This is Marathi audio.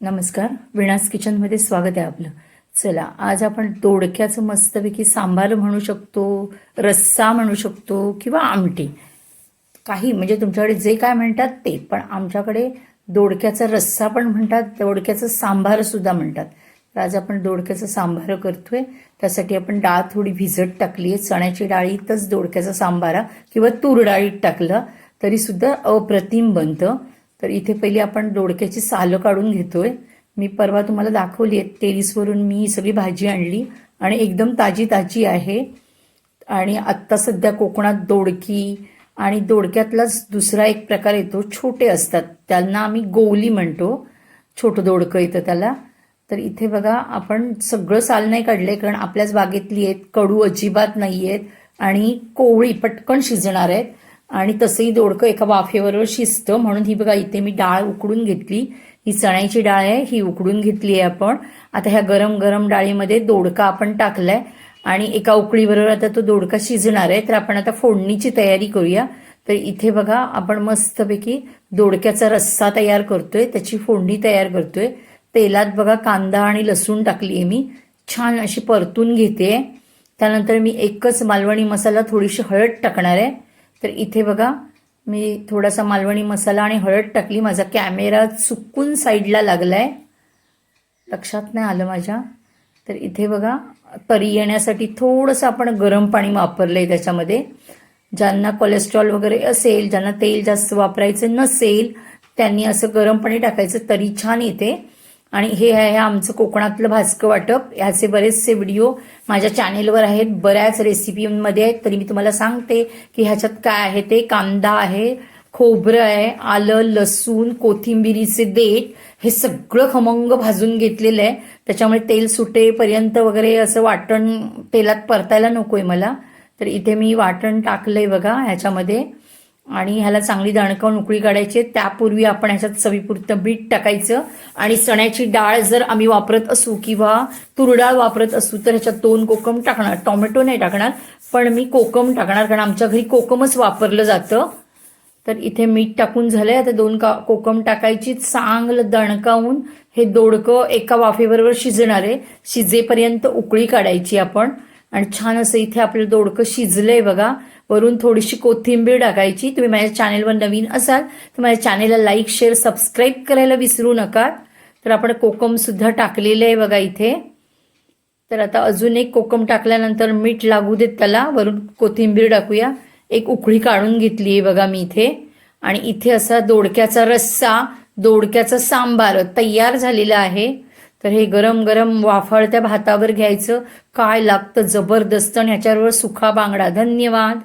नमस्कार. विणास किचनमध्ये स्वागत आहे आपलं. चला आज आपण दोडक्याचं मस्तपैकी सांबार म्हणू शकतो रस्सा म्हणू शकतो किंवा आमटी. काही म्हणजे तुमच्याकडे जे काय म्हणतात ते पण आमच्याकडे दोडक्याचा रस्सा पण म्हणतात दोडक्याचं सांबार सुद्धा म्हणतात. तर आज आपण दोडक्याचं सांबार करतोय. त्यासाठी आपण डाळ थोडी भिजत टाकली आहे चण्याची डाळीतच दोडक्याचा सांबारा किंवा तूर डाळीत टाकलं तरी सुद्धा अप्रतिम बनतं. तर इथे पहिली आपण दोडक्याची सालं काढून घेतोय. मी परवा तुम्हाला दाखवली आहे टेरिसवरून मी सगळी भाजी आणली आणि एकदम ताजी ताजी आहे. आणि आत्ता सध्या कोकणात दोडकी आणि दोडक्यातलाच दुसरा एक प्रकार येतो छोटे असतात. त्यांना आम्ही गोवली म्हणतो छोटं दोडकं येतं त्याला. तर इथे बघा आपण सगळं साल नाही काढलंय कारण आपल्याच बागेतली आहेत कडू अजिबात नाही आहेत आणि कोवळी पटकन शिजणार आहेत. आणि तसंही दोडकं एका वाफेबरोबर शिजतं म्हणून ही बघा इथे मी डाळ उकडून घेतली. ही चण्याची डाळ आहे ही उकडून घेतली आहे आपण. आता ह्या गरम गरम डाळीमध्ये दोडका आपण टाकलाय आणि एका उकळीबरोबर आता तो दोडका शिजणार आहे. तर आपण आता फोडणीची तयारी करूया. तर इथे बघा आपण मस्तपैकी दोडक्याचा रस्सा तयार करतोय त्याची फोडणी तयार करतोय. तेलात बघा कांदा आणि लसूण टाकली आहे मी. छान अशी परतून घेते. त्यानंतर मी एकच मालवणी मसाला थोडीशी हळद टाकणार आहे. तर इथे बघा मी थोडासा मालवणी मसाला आणि हळद टाकली. माझा कॅमेरा चुकून साईडला लागला आहे लक्षात नाही आलं माझ्या. तर इथे बघा तरी येण्यासाठी थोडंसं आपण गरम पाणी वापरलं आहे त्याच्यामध्ये. ज्यांना कोलेस्ट्रॉल वगैरे असेल ज्यांना तेल जास्त वापरायचं नसेल त्यांनी असं गरम पाणी टाकायचं तरी छान येते. आणि हे आहे आमचं कोकणातलं भाजकं वाटप. ह्याचे बरेचसे व्हिडिओ माझ्या चॅनेलवर आहेत. बऱ्याच रेसिपीमध्ये आहेत. तरी मी तुम्हाला सांगते की ह्याच्यात काय आहे ते. कांदा आहे खोबरं आहे आलं लसूण कोथिंबिरीचे देठ. हे सगळं खमंग भाजून घेतलेलं आहे. त्याच्यामुळे तेल सुटेपर्यंत वगैरे असं वाटण तेलात परतायला नकोय मला. तर इथे मी वाटण टाकलंय बघा ह्याच्यामध्ये. आणि ह्याला चांगली दणकावून उकळी काढायची त्यापूर्वी आपण ह्याच्यात चवीपुरतं बीट टाकायचं. आणि चण्याची डाळ जर आम्ही वापरत असू किंवा तुरडाळ वापरत असू तर ह्याच्यात दोन कोकम टाकणार. टोमॅटो नाही टाकणार पण मी कोकम टाकणार कारण आमच्या घरी कोकमच वापरलं जातं. तर इथे मीठ टाकून झालंय. आता दोन का कोकम टाकायची चांगलं दणकावून हे दोडकं एका वाफेबरोबर शिजणार आहे शिजेपर्यंत उकळी काढायची आपण. आणि छान असं इथे आपलं दोडकं शिजलंय बघा. वरून थोडीशी कोथिंबीर टाकायची. तुम्ही माझ्या चॅनेलवर नवीन असाल तर माझ्या चॅनेलला लाईक शेअर सबस्क्राईब करायला विसरू नका. तर आपण कोकमसुद्धा टाकलेलं आहे बघा इथे. तर आता अजून एक कोकम टाकल्यानंतर मीठ लागू देत त्याला. वरून कोथिंबीर टाकूया. एक उकळी काढून घेतली आहे बघा मी इथे. आणि इथे असा दोडक्याचा रस्सा दोडक्याचा सांबार तयार झालेला आहे. तर हे गरम गरम वाफाळत्या भातावर घ्यायचं. काय लागतं? जबरदस्त. आणि ह्याच्यावर सुखा बांगडा. धन्यवाद.